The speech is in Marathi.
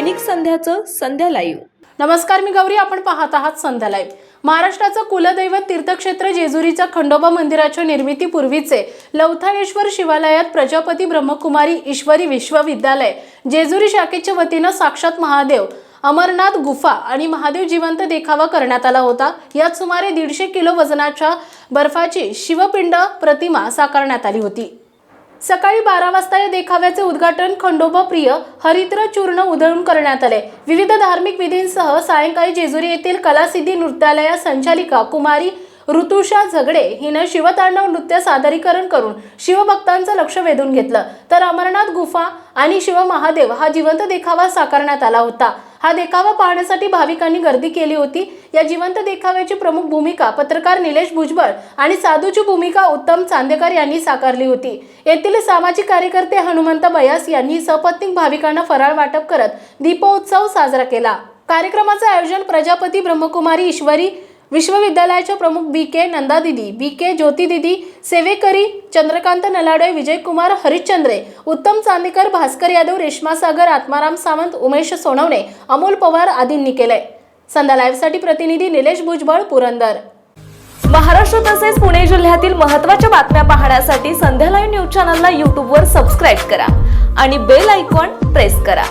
दैनिक संध्याचं संध्या लाईव्ह नमस्कार मी गौरी आपण पाहत आहात संध्या लाईव्ह महाराष्ट्राचं कुलदैवत तीर्थक्षेत्र जेजुरीच्या खंडोबा मंदिराच्या निर्मितीपूर्वीचे लवथाळेश्वर शिवालयात प्रजापती ब्रह्मकुमारी ईश्वरी विश्वविद्यालय जेजुरी शाखेच्या वतीनं साक्षात महादेव अमरनाथ गुफा आणि महादेव जिवंत देखावा करण्यात आला होता. यात सुमारे दीडशे किलो वजनाच्या बर्फाची शिवपिंड प्रतिमा साकारण्यात आली होती. सकाळी बारा वाजता या देखाव्याचे उद्घाटन खंडोबा प्रिय हरित्र चूर्ण उधळून करण्यात आले. विविध धार्मिक विधींसह सायंकाळी जेजुरी येथील कलासिद्धी नृत्यालया संचालिका कुमारी ऋतुषा झगडे हिनं शिवतांडव नृत्य सादरीकरण करून शिवभक्तांचं लक्ष वेधून घेतलं. तर अमरनाथ गुफा आणि शिवमहादेव हा जिवंत देखावा साकारण्यात आला होता. हा देखावा पाहण्यासाठी भाविकांनी गर्दी केली होती. या जिवंत देखाव्याची प्रमुख भूमिका पत्रकार निलेश भुजबळ आणि साधूची भूमिका उत्तम चांदेकर यांनी साकारली होती. येथील सामाजिक कार्यकर्ते हनुमंत बयास यांनी सपत्नीक भाविकांना फराळ वाटप करत दीपोत्सव साजरा केला. कार्यक्रमाचं आयोजन प्रजापती ब्रह्मकुमारी ईश्वरी विश्वविद्यालयाच्या प्रमुख बी के नंदा दिदी बी के ज्योती दिदी सेवेकरी चंद्रकांत नलाडे विजयकुमार हरिश्चंद्रे उत्तम चांदेकर भास्कर यादव रेश्मा सागर आत्माराम सावंत उमेश सोनवणे अमोल पवार आदींनी केलंय. संध्या लाईव्हसाठी प्रतिनिधी निलेश भुजबळ पुरंदर. महाराष्ट्र तसेच पुणे जिल्ह्यातील महत्त्वाच्या बातम्या पाहण्यासाठी संध्या लाईव्ह न्यूज चॅनलला यूट्यूबवर सबस्क्राईब करा आणि बेल आयकॉन प्रेस करा.